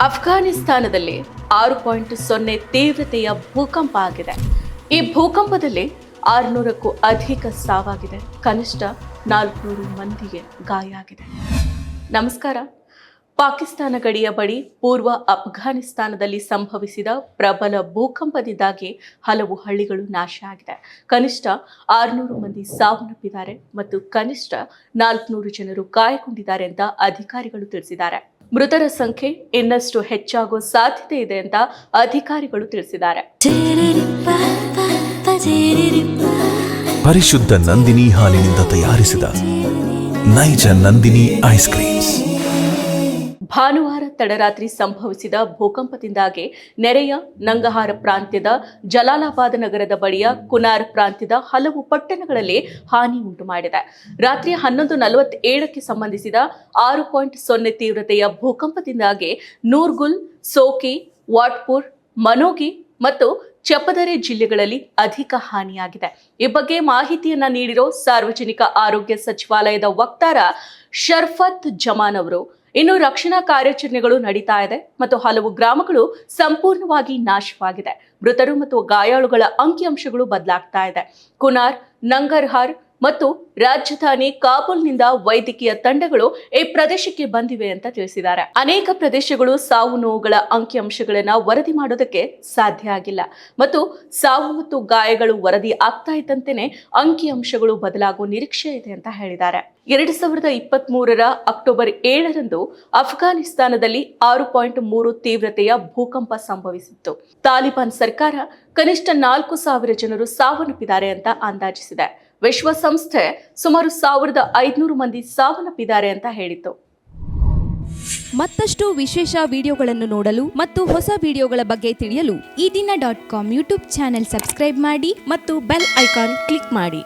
ಅಫ್ಘಾನಿಸ್ತಾನದಲ್ಲಿ ಆರು ಪಾಯಿಂಟ್ ಸೊನ್ನೆ ತೀವ್ರತೆಯ ಭೂಕಂಪ ಆಗಿದೆ. ಈ ಭೂಕಂಪದಲ್ಲಿ ಆರುನೂರಕ್ಕೂ ಅಧಿಕ ಸಾವಾಗಿದೆ. ಕನಿಷ್ಠ ನಾಲ್ಕುನೂರು ಮಂದಿಗೆ ಗಾಯ ಆಗಿದೆ ನಮಸ್ಕಾರ. ಪಾಕಿಸ್ತಾನ ಗಡಿಯ ಬಳಿ ಪೂರ್ವ ಅಫ್ಘಾನಿಸ್ತಾನದಲ್ಲಿ ಸಂಭವಿಸಿದ ಪ್ರಬಲ ಭೂಕಂಪದಿಂದಾಗಿ ಹಲವು ಹಳ್ಳಿಗಳು ನಾಶ ಆಗಿದೆ. ಕನಿಷ್ಠ ಆರುನೂರು ಮಂದಿ ಸಾವನ್ನಪ್ಪಿದ್ದಾರೆ ಮತ್ತು ಕನಿಷ್ಠ ನಾಲ್ಕುನೂರು ಜನರು ಗಾಯಗೊಂಡಿದ್ದಾರೆ ಅಂತ ಅಧಿಕಾರಿಗಳು ತಿಳಿಸಿದ್ದಾರೆ. ಮೃತರ ಸಂಖ್ಯೆ ಇನ್ನಷ್ಟು ಹೆಚ್ಚಾಗುವ ಸಾಧ್ಯತೆ ಇದೆ ಅಂತ ಅಧಿಕಾರಿಗಳು ತಿಳಿಸಿದ್ದಾರೆ. ಪರಿಶುದ್ಧ ನಂದಿನಿ ಹಾಲಿನಿಂದ ತಯಾರಿಸಿದ ನೈಜ ನಂದಿನಿ ಐಸ್ ಕ್ರೀಮ್ಸ್. ಭಾನುವಾರ ತಡರಾತ್ರಿ ಸಂಭವಿಸಿದ ಭೂಕಂಪದಿಂದಾಗಿ ನೆರೆಯ ನಂಗಹಾರ ಪ್ರಾಂತ್ಯದ ಜಲಾಲಾಬಾದ್ ನಗರದ ಬಳಿಯ ಕುನಾರ್ ಪ್ರಾಂತ್ಯದ ಹಲವು ಪಟ್ಟಣಗಳಲ್ಲಿ ಹಾನಿ ಉಂಟು ಮಾಡಿದೆ ರಾತ್ರಿ ಹನ್ನೊಂದು ನಲವತ್ತೇಳಕ್ಕೆ ಸಂಬಂಧಿಸಿದ ಆರು ಪಾಯಿಂಟ್ ಸೊನ್ನೆ ತೀವ್ರತೆಯ ಭೂಕಂಪದಿಂದಾಗಿ ನೂರ್ಗುಲ್, ಸೋಕಿ, ವಾಟ್ಪುರ್, ಮನೋಗಿ ಮತ್ತು ಚಪ್ಪದರೆ ಜಿಲ್ಲೆಗಳಲ್ಲಿ ಅಧಿಕ ಹಾನಿಯಾಗಿದೆ. ಈ ಬಗ್ಗೆ ಮಾಹಿತಿಯನ್ನ ನೀಡಿರೋ ಸಾರ್ವಜನಿಕ ಆರೋಗ್ಯ ಸಚಿವಾಲಯದ ವಕ್ತಾರ ಶರ್ಫತ್ ಜಮಾನ್ ಅವರು. ಇನ್ನು ರಕ್ಷಣಾ ಕಾರ್ಯಾಚರಣೆಗಳು ನಡೀತಾ ಇದೆ ಮತ್ತು ಹಲವು ಗ್ರಾಮಗಳು ಸಂಪೂರ್ಣವಾಗಿ ನಾಶವಾಗಿದೆ. ಮೃತರು ಮತ್ತು ಗಾಯಾಳುಗಳ ಅಂಕಿಅಂಶಗಳು ಬದಲಾಗ್ತಾ ಇದೆ. ಕುನಾರ್, ನಂಗರ್ಹಾರ್ ಮತ್ತು ರಾಜಧಾನಿ ಕಾಬೂಲ್ನಿಂದ ವೈದ್ಯಕೀಯ ತಂಡಗಳು ಈ ಪ್ರದೇಶಕ್ಕೆ ಬಂದಿವೆ ಅಂತ ತಿಳಿಸಿದ್ದಾರೆ. ಅನೇಕ ಪ್ರದೇಶಗಳು ಸಾವು ನೋವುಗಳ ಅಂಕಿಅಂಶಗಳನ್ನ ವರದಿ ಮಾಡೋದಕ್ಕೆ ಸಾಧ್ಯ ಆಗಿಲ್ಲ. ಮತ್ತು ಸಾವು ಮತ್ತು ಗಾಯಗಳು ವರದಿ ಆಗ್ತಾ ಇದ್ದಂತೆಯೇ ಅಂಕಿಅಂಶಗಳು ಬದಲಾಗುವ ನಿರೀಕ್ಷೆ ಇದೆ ಅಂತ ಹೇಳಿದ್ದಾರೆ. ಎರಡು ಸಾವಿರದ ಇಪ್ಪತ್ತ್ ಮೂರರ ಅಕ್ಟೋಬರ್ ಏಳರಂದು ಅಫ್ಘಾನಿಸ್ತಾನದಲ್ಲಿ ಆರು ಪಾಯಿಂಟ್ ಮೂರು ತೀವ್ರತೆಯ ಭೂಕಂಪ ಸಂಭವಿಸಿತ್ತು. ತಾಲಿಬಾನ್ ಸರ್ಕಾರ ಕನಿಷ್ಠ ನಾಲ್ಕು ಸಾವಿರ ಜನರು ಸಾವನ್ನಪ್ಪಿದ್ದಾರೆ ಅಂತ ಅಂದಾಜಿಸಿದೆ. ವಿಶ್ವಸಂಸ್ಥೆ ಸುಮಾರು ಸಾವಿರದ ಐದುನೂರು ಮಂದಿ ಸಾವನ್ನಪ್ಪಿದ್ದಾರೆ ಅಂತ ಹೇಳಿತ್ತು. ಮತ್ತಷ್ಟು ವಿಶೇಷ ವಿಡಿಯೋಗಳನ್ನು ನೋಡಲು ಮತ್ತು ಹೊಸ ವಿಡಿಯೋಗಳ ಬಗ್ಗೆ ತಿಳಿಯಲು ಈ ದಿನ dot com YouTube channel subscribe ಮಾಡಿ ಮತ್ತು ಬೆಲ್ ಐಕಾನ್ ಕ್ಲಿಕ್ ಮಾಡಿ.